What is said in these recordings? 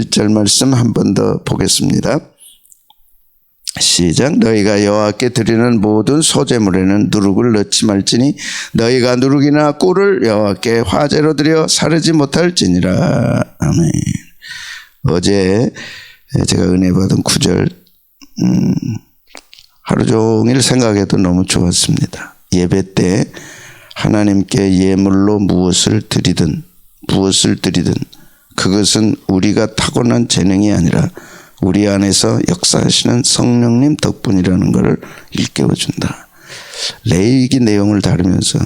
1절 말씀 한 번 더 보겠습니다. 시작. 너희가 여호와께 드리는 모든 소재물에는 누룩을 넣지 말지니 너희가 누룩이나 꿀을 여호와께 화제로 드려 사르지 못할지니라. 아멘. 어제 제가 은혜 받은 구절 음, 하루 종일 생각해도 너무 좋았습니다. 예배 때 하나님께 예물로 무엇을 드리든 무엇을 드리든 그것은 우리가 타고난 재능이 아니라 우리 안에서 역사하시는 성령님 덕분이라는 것을 일깨워준다. 레이기 내용을 다루면서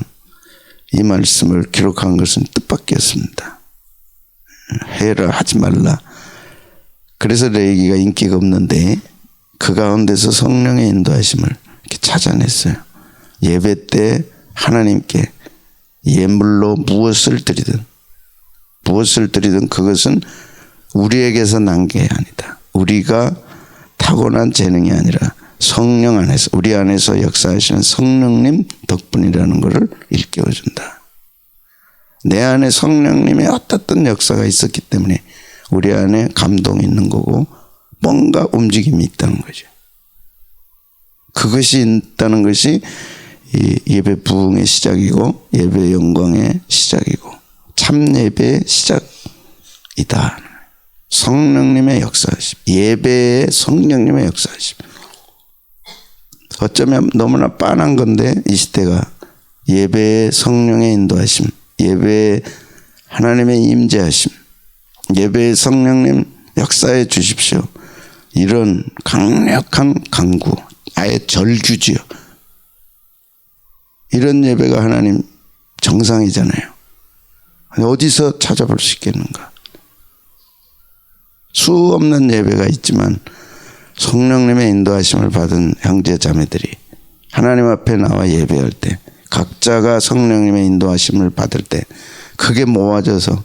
이 말씀을 기록한 것은 뜻밖이었습니다. 해라 하지 말라. 그래서 레이기가 인기가 없는데 그 가운데서 성령의 인도하심을 이렇게 찾아냈어요. 예배 때 하나님께 예물로 무엇을 드리든 무엇을 드리든 그것은 우리에게서 난 게 아니다. 우리가 타고난 재능이 아니라 성령 안에서 우리 안에서 역사하시는 성령님 덕분이라는 것을 일깨워 준다. 내 안에 성령님의 어떻든 역사가 있었기 때문에 우리 안에 감동이 있는 거고 뭔가 움직임이 있다는 거죠. 그것이 있다는 것이 이 예배 부흥의 시작이고 예배 영광의 시작이고 참 예배의 시작이다. 성령님의 역사하심, 예배의 성령님의 역사하심. 어쩌면 너무나 빤한 건데 이 시대가 예배의 성령의 인도하심, 예배의 하나님의 임재하심, 예배의 성령님 역사해 주십시오. 이런 강력한 강구, 아예 절규지요. 이런 예배가 하나님 정상이잖아요. 어디서 찾아볼 수 있겠는가? 수 없는 예배가 있지만 성령님의 인도하심을 받은 형제 자매들이 하나님 앞에 나와 예배할 때 각자가 성령님의 인도하심을 받을 때 크게 모아져서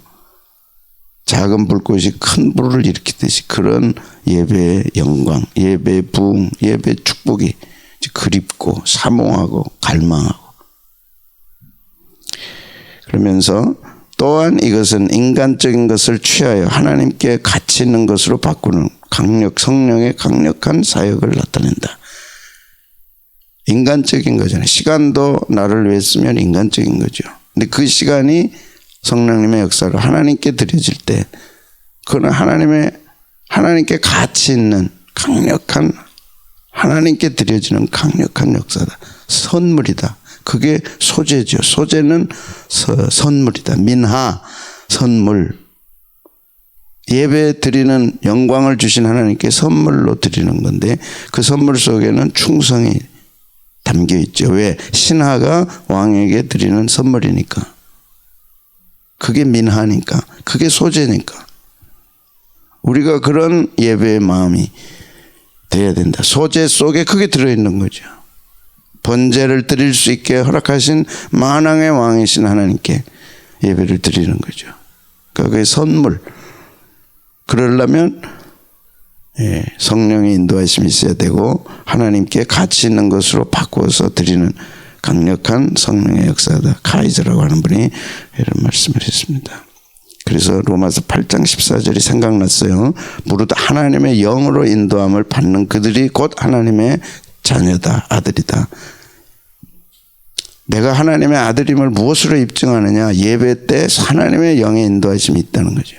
작은 불꽃이 큰 불을 일으키듯이 그런 예배의 영광, 예배의 부흥, 예배의 축복이 그립고 사모하고 갈망하고 그러면서 또한 이것은 인간적인 것을 취하여 하나님께 가치 있는 것으로 바꾸는 강력 성령의 강력한 사역을 나타낸다. 인간적인 거잖아요. 시간도 나를 위해 쓰면 인간적인 거죠. 근데 그 시간이 성령님의 역사로 하나님께 드려질 때 그는 하나님의 하나님께 가치 있는 강력한 하나님께 드려지는 강력한 역사다. 선물이다. 그게 소재죠. 소재는 서, 선물이다. 민하, 선물. 예배 드리는 영광을 주신 하나님께 선물로 드리는 건데 그 선물 속에는 충성이 담겨 있죠. 왜? 신하가 왕에게 드리는 선물이니까. 그게 민하니까. 그게 소재니까. 우리가 그런 예배의 마음이 돼야 된다. 소재 속에 그게 들어있는 거죠. 번제를 드릴 수 있게 허락하신 만왕의 왕이신 하나님께 예배를 드리는 거죠. 그러니까 그게 선물. 그러려면 예, 성령의 인도하심이 있어야 되고 하나님께 가치 있는 것으로 바꾸어서 드리는 강력한 성령의 역사다. 카이저라고 하는 분이 이런 말씀을 했습니다. 그래서 로마서 8장 14절이 생각났어요. 무릇 하나님의 영으로 인도함을 받는 그들이 곧 하나님의 자녀다, 아들이다. 내가 하나님의 아들임을 무엇으로 입증하느냐? 예배 때 하나님의 영의 인도하심이 있다는 거죠.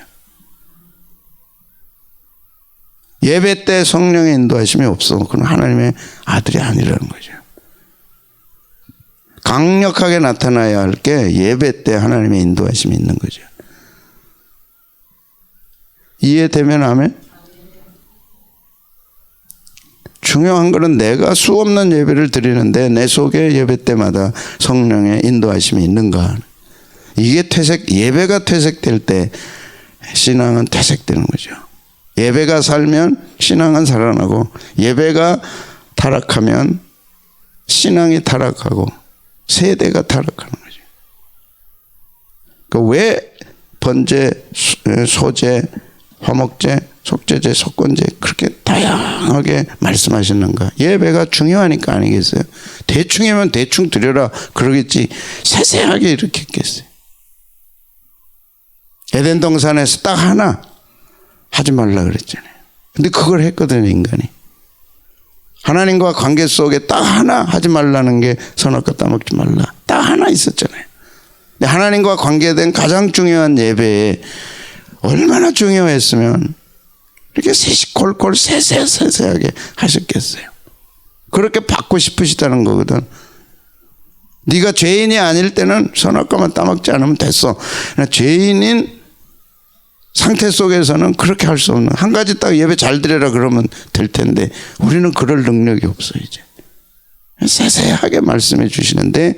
예배 때 성령의 인도하심이 없어. 그건 하나님의 아들이 아니라는 거죠. 강력하게 나타나야 할 게 예배 때 하나님의 인도하심이 있는 거죠. 이해되면 하면 중요한 것은 내가 수 없는 예배를 드리는데 내 속에 예배 때마다 성령의 인도하심이 있는가. 이게 퇴색, 예배가 퇴색될 때 신앙은 퇴색되는 거죠. 예배가 살면 신앙은 살아나고 예배가 타락하면 신앙이 타락하고 세대가 타락하는 거죠. 그왜 번제, 소제, 화목제, 속죄제, 속건제 그렇게 다양하게 말씀하셨는가? 예배가 중요하니까 아니겠어요? 대충이면 대충 드려라 그러겠지 세세하게 이렇게 했겠어요. 에덴 동산에서 딱 하나 하지 말라 그랬잖아요. 근데 그걸 했거든요, 인간이. 하나님과 관계 속에 딱 하나 하지 말라는 게 선악과 따먹지 말라. 딱 하나 있었잖아요. 근데 하나님과 관계된 가장 중요한 예배에 얼마나 중요했으면 이렇게 세시콜콜 세세세세하게 하셨겠어요. 그렇게 받고 싶으시다는 거거든. 네가 죄인이 아닐 때는 선악과만 따먹지 않으면 됐어. 죄인인 상태 속에서는 그렇게 할 수 없는 한 가지 딱 예배 잘 드려라 그러면 될 텐데 우리는 그럴 능력이 없어 이제 세세하게 말씀해 주시는데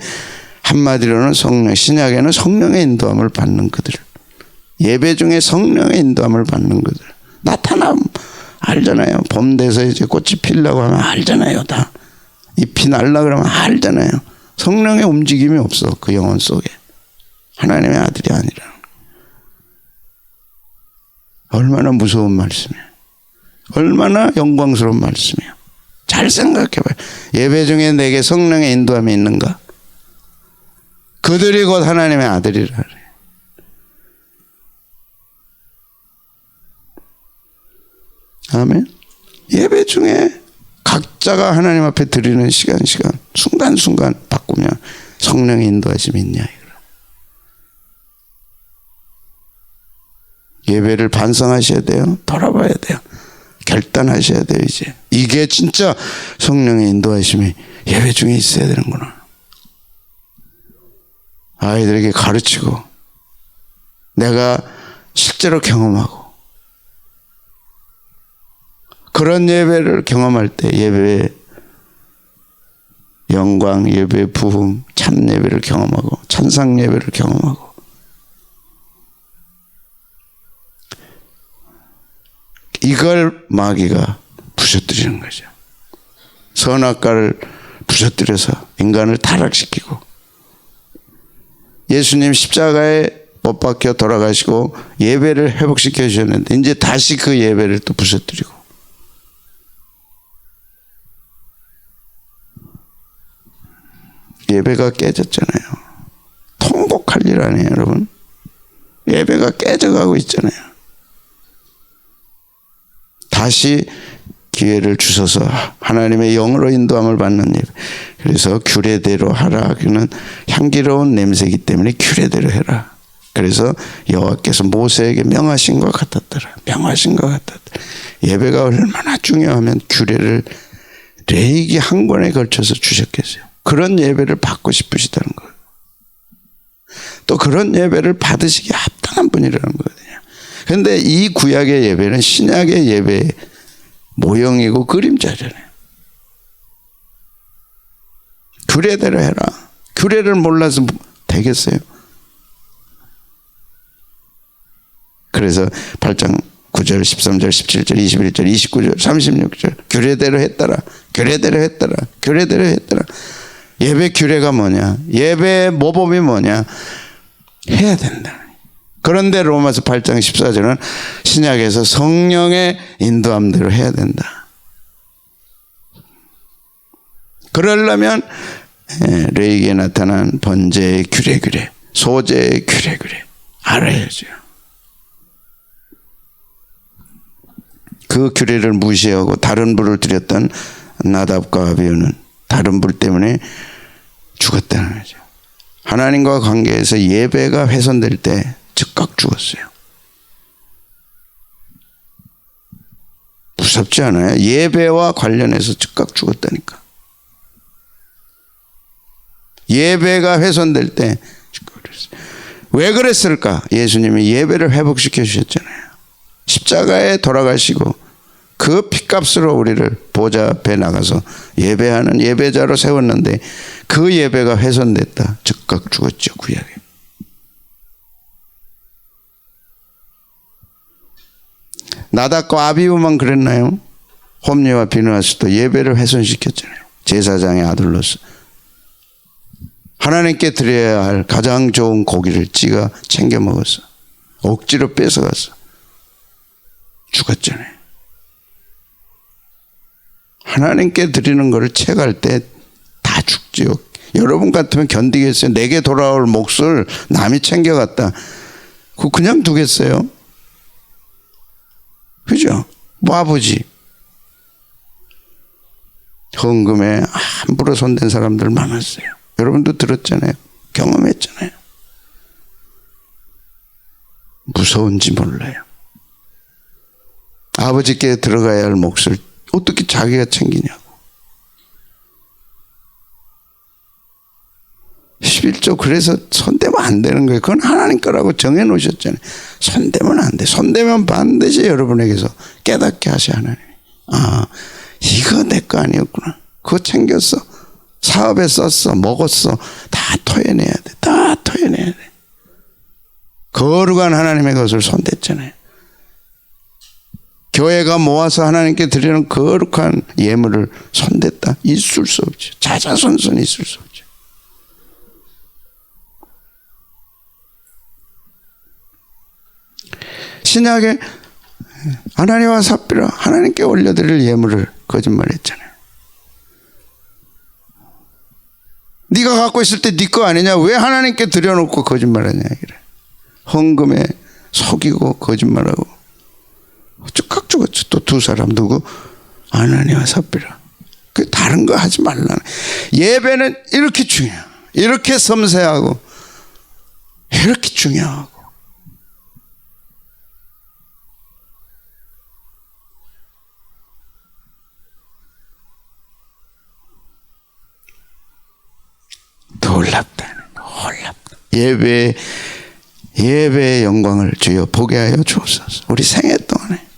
한마디로는 성령 신약에는 성령의 인도함을 받는 그들 예배 중에 성령의 인도함을 받는 그들 나타남 알잖아요 봄 돼서 이제 꽃이 피려고 하면 알잖아요 다 잎이 날라 그러면 알잖아요 성령의 움직임이 없어 그 영혼 속에 하나님의 아들이 아니라 얼마나 무서운 말씀이에요. 얼마나 영광스러운 말씀이에요. 잘 생각해봐요. 예배 중에 내게 성령의 인도함이 있는가? 그들이 곧 하나님의 아들이라 그래. 아멘. 예배 중에 각자가 하나님 앞에 드리는 시간 시간 순간순간 바꾸면 성령의 인도하심이 있냐. 예배를 반성하셔야 돼요. 돌아봐야 돼요. 결단하셔야 돼요, 이제. 이게 진짜 성령의 인도하심이 예배 중에 있어야 되는구나. 아이들에게 가르치고, 내가 실제로 경험하고, 그런 예배를 경험할 때 예배의 영광, 예배 부흥, 참 예배를 경험하고, 찬상 예배를 경험하고, 이걸 마귀가 부셔뜨리는 거죠. 선악과를 부셔뜨려서 인간을 타락시키고. 예수님 십자가에 못 박혀 돌아가시고 예배를 회복시켜 주셨는데 이제 다시 그 예배를 또 부셔뜨리고 예배가 깨졌잖아요. 통곡할 일 아니에요, 여러분. 예배가 깨져가고 있잖아요. 다시 기회를 주셔서 하나님의 영으로 인도함을 받는 예배. 그래서 규례대로 하라. 그는 향기로운 냄새이기 때문에 규례대로 해라. 그래서 여호와께서 모세에게 명하신 것 같았더라. 명하신 것 같았더라. 예배가 얼마나 중요하면 규례를 레이기 한 권에 걸쳐서 주셨겠어요. 그런 예배를 받고 싶으시다는 거예요. 또 그런 예배를 받으시기에 합당한 분이라는 거거든요. 그런데 이 구약의 예배는 신약의 예배의 모형이고 그림자잖아요. 규례대로 해라. 규례를 몰라서 되겠어요? 그래서 8장 9절, 13절, 17절, 21절, 29절, 36절 규례대로 했더라. 규례대로 했더라. 규례대로 했더라. 예배 규례가 뭐냐? 예배 모범이 뭐냐? 해야 된다. 그런데 로마서 8장 14절은 신약에서 성령의 인도함대로 해야 된다. 그러려면 예, 레이기에 나타난 번제의 규례 규례, 소제의 규례 규례 알아야죠. 그 규례를 무시하고 다른 불을 들였던 나답과 아비오는 다른 불 때문에 죽었다는 거죠. 하나님과 관계에서 예배가 훼손될 때 즉각 죽었어요. 무섭지 않아요? 예배와 관련해서 즉각 죽었다니까. 예배가 훼손될 때. 왜 그랬을까? 예수님이 예배를 회복시켜 주셨잖아요. 십자가에 돌아가시고 그 피값으로 우리를 보좌 앞에 나가서 예배하는 예배자로 세웠는데 그 예배가 훼손됐다. 즉각 죽었죠, 구약에. 나답과 아비우만 그랬나요? 홈리와 비누아스도 예배를 훼손시켰잖아요. 제사장의 아들로서. 하나님께 드려야 할 가장 좋은 고기를 지가 챙겨 먹었어. 억지로 뺏어갔어. 죽었잖아요. 하나님께 드리는 것을 채갈 때다 죽지요. 여러분 같으면 견디겠어요. 내게 돌아올 몫을 남이 챙겨갔다. 그 그냥 두겠어요? 그죠? 뭐 아버지. 헌금에 함부로 손댄 사람들 많았어요. 여러분도 들었잖아요. 경험했잖아요. 무서운지 몰라요. 아버지께 들어가야 할 몫을 어떻게 자기가 챙기냐고. 11조 그래서 손대면 안 되는 거예요. 그건 하나님 거라고 정해 놓으셨잖아요. 손대면 안 돼. 손대면 반드시 여러분에게서 깨닫게 하셔 하나님. 아, 이거 내 거 아니었구나. 그거 챙겼어. 사업에 썼어. 먹었어. 다 토해내야 돼. 다 토해내야 돼. 거룩한 하나님의 것을 손댔잖아요. 교회가 모아서 하나님께 드리는 거룩한 예물을 손댔다. 있을 수 없죠. 자자손손 있을 수 없죠. 신약에 하나님과 삽비라 하나님께 올려드릴 예물을 거짓말했잖아요. 네가 갖고 있을 때 네 거 아니냐? 왜 하나님께 드려놓고 거짓말하냐? 이래. 헌금에 속이고 거짓말하고 죽었죠. 또 두 사람 누구? 아나니와 삽비라. 그 다른 거 하지 말라. 예배는 이렇게 중요해. 이렇게 섬세하고 이렇게 중요하고 놀랍다. 놀랍다. 예배 예배의 영광을 주여 보게 하여 주옵소서. 우리 생애 동안에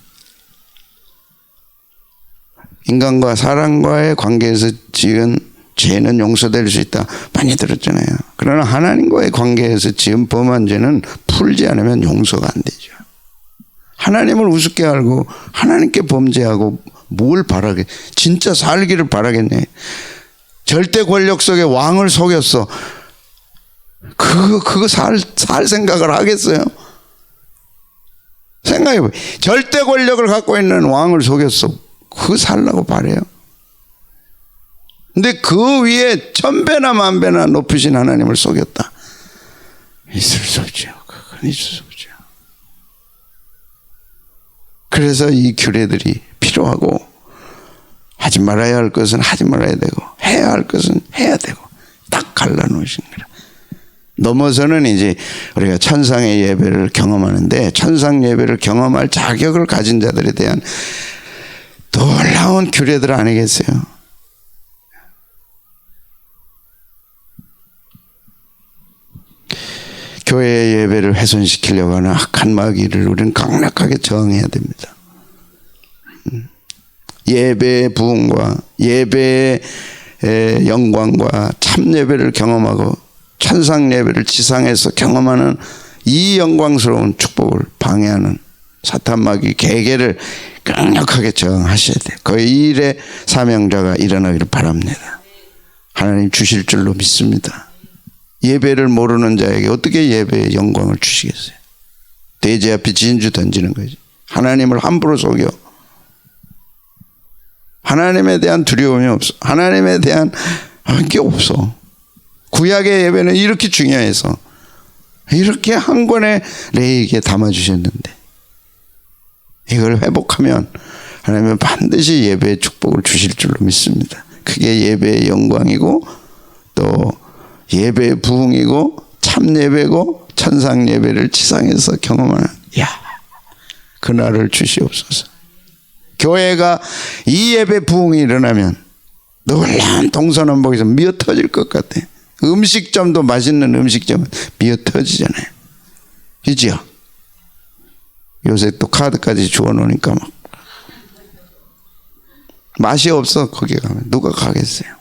인간과 사람과의 관계에서 지은 죄는 용서될 수 있다. 많이 들었잖아요. 그러나 하나님과의 관계에서 지은 범한 죄는 풀지 않으면 용서가 안 되죠. 하나님을 우습게 알고 하나님께 범죄하고 뭘 바라게 진짜 살기를 바라겠네. 절대 권력 속에 왕을 속였어. 그거 그거 살, 살 생각을 하겠어요? 생각해 보. 절대 권력을 갖고 있는 왕을 속였어. 그거 살라고 바래요. 근데 그 위에 천 배나 만 배나 높으신 하나님을 속였다. 있을 수 없죠. 그건 있을 수 없죠. 그래서 이 규례들이 필요하고 하지 말아야 할 것은 하지 말아야 되고 해야 할 것은 해야 되고 딱 갈라놓으신 거라. 넘어서는 이제 우리가 천상의 예배를 경험하는데 천상 예배를 경험할 자격을 가진 자들에 대한 놀라운 규례들 아니겠어요? 교회의 예배를 훼손시키려고 하는 악한 마귀를 우리는 강력하게 저항해야 됩니다. 음. 예배의 부흥과 예배의 영광과 참 예배를 경험하고 천상 예배를 지상에서 경험하는 이 영광스러운 축복을 방해하는 사탄 마귀 계계를 강력하게 저항하셔야 돼요. 그 일의 사명자가 일어나기를 바랍니다. 하나님 주실 줄로 믿습니다. 예배를 모르는 자에게 어떻게 예배의 영광을 주시겠어요? 돼지 앞에 진주 던지는 거지. 하나님을 함부로 속여. 하나님에 대한 두려움이 없어. 하나님에 대한 게 없어. 구약의 예배는 이렇게 중요해서 이렇게 한 권의 레이에게 담아주셨는데 이걸 회복하면 하나님은 반드시 예배의 축복을 주실 줄로 믿습니다. 그게 예배의 영광이고 또 예배의 부흥이고 참 예배고 천상 예배를 지상에서 경험하는 야 그날을 주시옵소서. 교회가 이 예배 부흥이 일어나면 놀라운 동서남북에서 미어 터질 것 같아. 음식점도 맛있는 음식점은 미어 터지잖아요. 그지 요? 요새 또 카드까지 주워 놓으니까 막 맛이 없어 거기 가면 누가 가겠어요?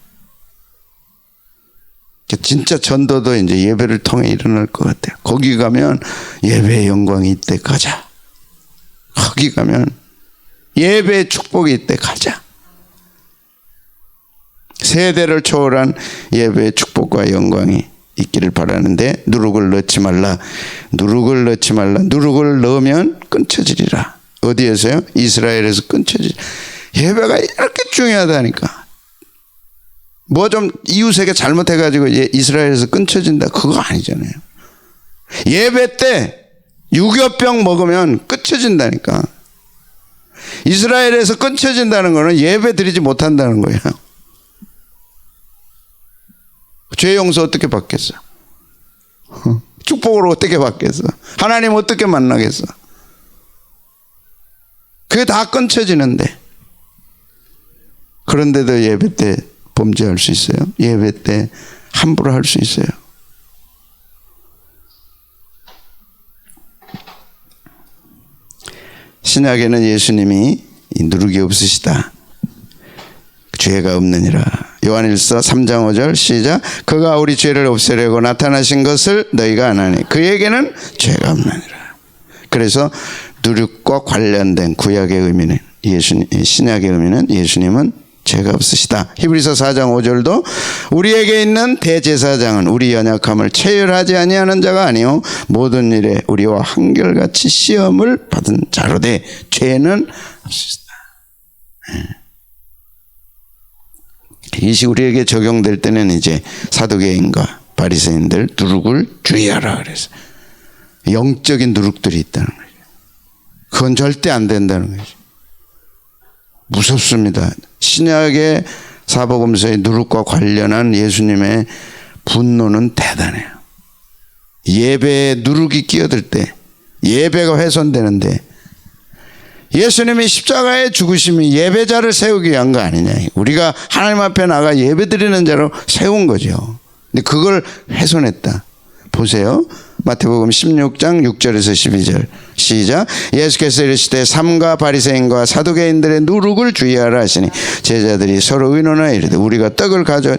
진짜 전도도 이제 예배를 통해 일어날 것 같아요. 거기 가면 예배의 영광이 있대 가자. 거기 가면 예배의 축복이 있대 가자. 세대를 초월한 예배의 축복과 영광이 있기를 바라는데 누룩을 넣지 말라. 누룩을 넣지 말라. 누룩을 넣으면 끊쳐지리라. 어디에서요? 이스라엘에서 끊쳐지. 예배가 이렇게 중요하다니까. 뭐 좀 이웃에게 잘못해가지고 이스라엘에서 끊쳐진다. 그거 아니잖아요. 예배 때 유교병 먹으면 끊쳐진다니까. 이스라엘에서 끊쳐진다는 거는 예배 드리지 못한다는 거예요. 죄 용서 어떻게 받겠어? 어? 축복을 어떻게 받겠어? 하나님 어떻게 만나겠어? 그게 다 끊쳐지는데. 그런데도 예배 때 범죄할 수 있어요? 예배 때 함부로 할 수 있어요? 신약에는 예수님이 누룩이 없으시다. 죄가 없느니라. 요한일서 3장 5절 시작. 그가 우리 죄를 없애려고 나타나신 것을 너희가 안 하니 그에게는 죄가 없느니라. 그래서 누룩과 관련된 구약의 의미는 예수님 신약의 의미는 예수님은 죄가 없으시다. 히브리서 4장 5절도 우리에게 있는 대제사장은 우리 연약함을 체휼하지 아니하는 자가 아니요 모든 일에 우리와 한결같이 시험을 받은 자로되 죄는 없으시다. 이것이 우리에게 적용될 때는 이제 사도계인과 바리새인들 누룩을 주의하라 그래서 영적인 누룩들이 있다는 거죠. 그건 절대 안 된다는 거죠. 무섭습니다. 신약의 사복음서의 누룩과 관련한 예수님의 분노는 대단해요. 예배에 누룩이 끼어들 때 예배가 훼손되는데 예수님이 십자가에 죽으심이 예배자를 세우기 위한 거 아니냐. 우리가 하나님 앞에 나가 예배 드리는 자로 세운 거죠. 근데 그걸 훼손했다. 보세요. 마태복음 16장 6절에서 12절 시작 예수께서 이르시되 삼가 바리새인과 사두개인들의 누룩을 주의하라 하시니 제자들이 서로 의논하여 이르되 우리가 떡을 가져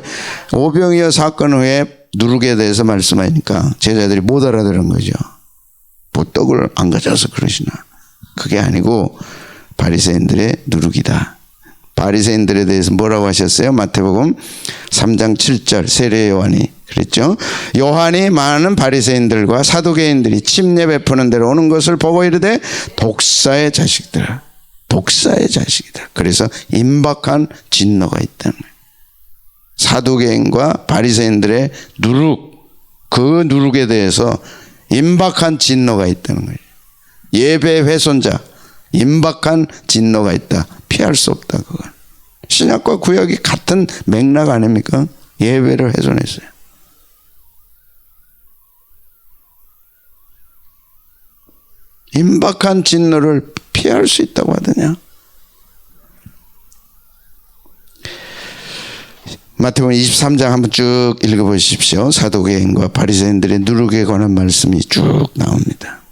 오병이어 사건 후에 누룩에 대해서 말씀하니까 제자들이 못 알아들은 거죠. 뭐 떡을 안 가져와서 그러시나 그게 아니고 바리새인들의 누룩이다. 바리새인들에 대해서 뭐라고 하셨어요? 마태복음 3장 7절 세례 요한이 그랬죠. 요한이 많은 바리새인들과 사두개인들이 침례 베푸는 데로 오는 것을 보고 이르되 독사의 자식들아. 독사의 자식이다. 그래서 임박한 진노가 있다는 거예요. 사두개인과 바리새인들의 누룩 그 누룩에 대해서 임박한 진노가 있다는 거예요. 예배 훼손자 임박한 진노가 있다. 피할 수 없다 그건. 신약과 구약이 같은 맥락 아닙니까? 예배를 훼손했어요. 임박한 진노를 피할 수 있다고 하더냐? 마태복음 23장 한번 쭉 읽어보십시오. 사도계인과 바리새인들의 누룩에 관한 말씀이 쭉 나옵니다.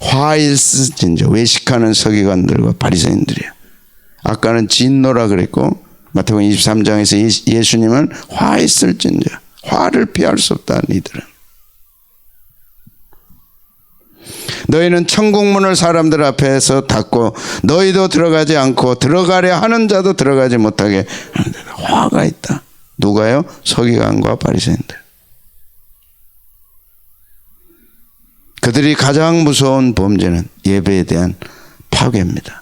화일스 진저 외식하는 서기관들과 바리새인들이요. 아까는 진노라 그랬고 마태복음 23장에서 예수님은 화 있을진저 화를 피할 수 없다 니들은 너희는 천국문을 사람들 앞에서 닫고 너희도 들어가지 않고 들어가려 하는 자도 들어가지 못하게 화가 있다. 누가요? 서기관과 바리새인들. 그들이 가장 무서운 범죄는 예배에 대한 파괴입니다.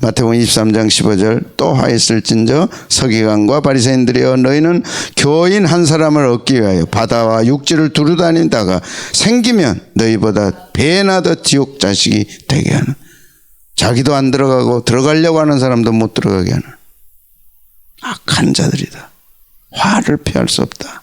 마태복음 23장 15절 또 하였을진저 서기관과 바리새인들이여 너희는 교인 한 사람을 얻기 위하여 바다와 육지를 두루다니다가 생기면 너희보다 배나 더 지옥 자식이 되게 하는 자기도 안 들어가고 들어가려고 하는 사람도 못 들어가게 하는 악한 자들이다. 화를 피할 수 없다.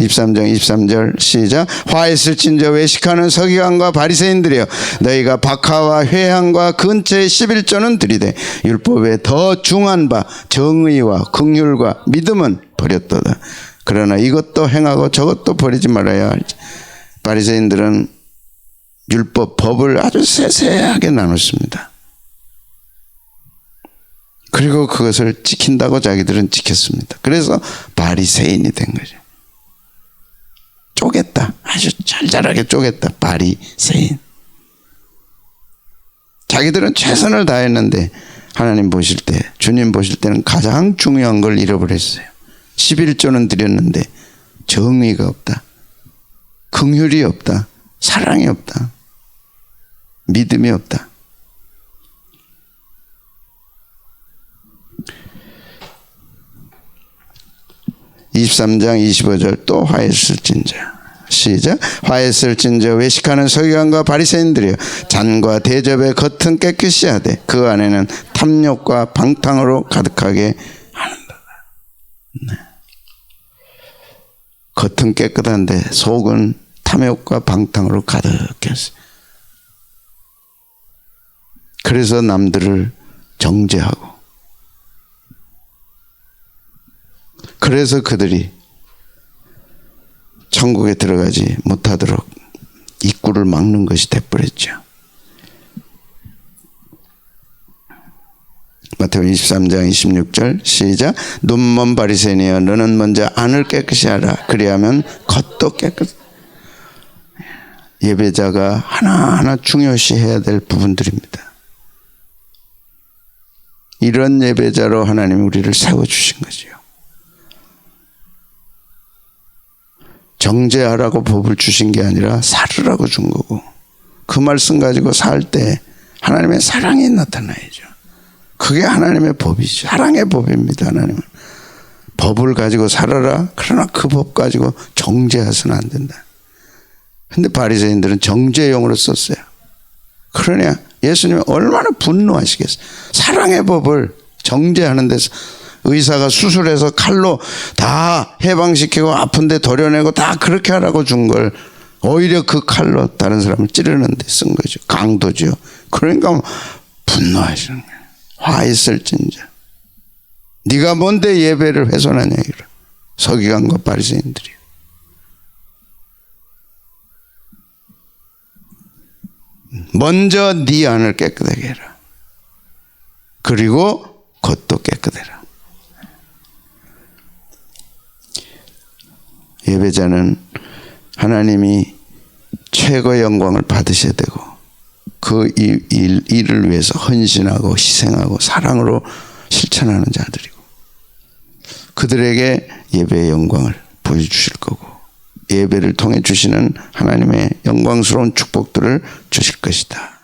23장 23절 시작. 화했을진 저 외식하는 서기관과 바리새인들이여 너희가 박하와 회향과 근처의 11조는 들이되 율법에 더 중한 바 정의와 긍휼과 믿음은 버렸도다. 그러나 이것도 행하고 저것도 버리지 말아야 할지 바리새인들은 율법 법을 아주 세세하게 나눴습니다. 그리고 그것을 지킨다고 자기들은 지켰습니다. 그래서 바리새인이 된 거죠 쪼갰다. 아주 잘잘하게 쪼갰다. 바리새인. 자기들은 최선을 다했는데 하나님 보실 때, 주님 보실 때는 가장 중요한 걸 잃어버렸어요. 11조는 드렸는데 정의가 없다. 긍휼이 없다. 사랑이 없다. 믿음이 없다. 23장 25절 또 화했을진저 시작. 화했을진저 외식하는 서기관과 바리새인들이여 잔과 대접의 겉은 깨끗이 하되 그 안에는 탐욕과 방탕으로 가득하게 하는다. 네. 겉은 깨끗한데 속은 탐욕과 방탕으로 가득했어요. 그래서 남들을 정죄하고 그래서 그들이 천국에 들어가지 못하도록 입구를 막는 것이 돼버렸죠. 마태복음 23장 26절 시작 눈먼 바리새인이여 너는 먼저 안을 깨끗이 하라 그리하면 겉도 깨끗 예배자가 하나하나 중요시 해야 될 부분들입니다. 이런 예배자로 하나님이 우리를 세워 주신 거죠. 정죄하라고 법을 주신 게 아니라 살으라고 준 거고 그 말씀 가지고 살 때 하나님의 사랑이 나타나야죠. 그게 하나님의 법이죠. 사랑의 법입니다. 하나님은 법을 가지고 살아라. 그러나 그 법 가지고 정죄해서는 안 된다. 근데 바리새인들은 정죄용으로 썼어요. 그러냐 예수님이 얼마나 분노하시겠어요. 사랑의 법을 정죄하는 데서 의사가 수술해서 칼로 다 해방시키고 아픈데 도려내고 다 그렇게 하라고 준 걸 오히려 그 칼로 다른 사람을 찌르는 데 쓴 거죠. 강도죠. 그러니까 분노하시는 거예요. 화 있을진자. 네가 뭔데 예배를 훼손하냐 이러. 서기관과 바리새인들이. 먼저 네 안을 깨끗하게 해라. 그리고 겉도 깨끗해라. 예배자는 하나님이 최고의 영광을 받으셔야 되고 그 일, 일, 일을 위해서 헌신하고 희생하고 사랑으로 실천하는 자들이고 그들에게 예배의 영광을 보여주실 거고 예배를 통해 주시는 하나님의 영광스러운 축복들을 주실 것이다.